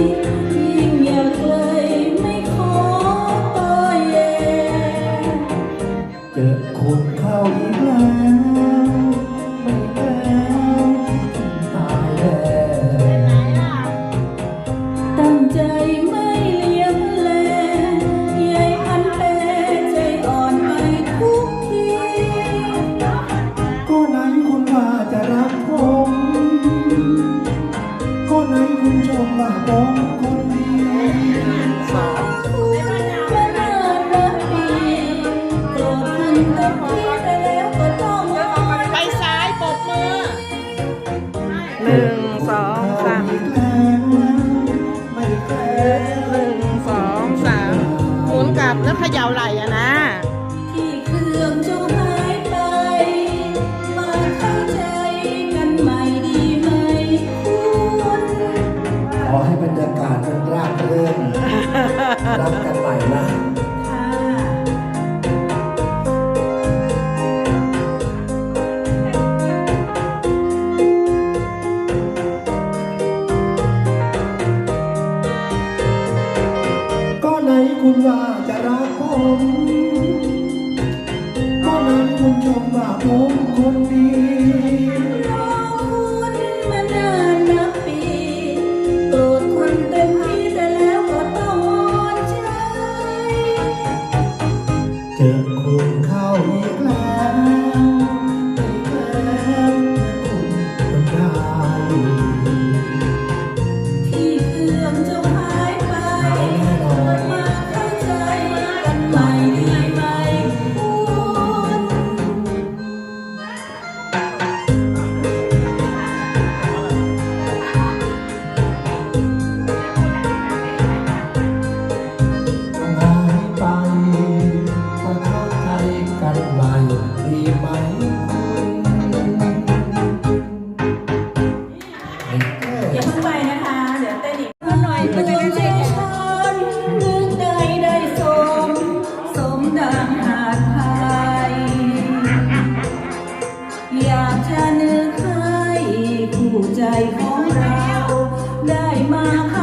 you. คุณชมว่าผมคนดีคุณก็น่ารักดีไปซ้ายปรบมือหนึ่งสองสามหนึ่งสองสามหมุนกลับแล้วเขย่าไหล่อะนะ อให้บรรยากาศมันราบรื่นรักกันใหม่นะก็ไหนคุณว่าจะรักผมก็ไหนคุณชมว่าผมคนดี ของเราได้มา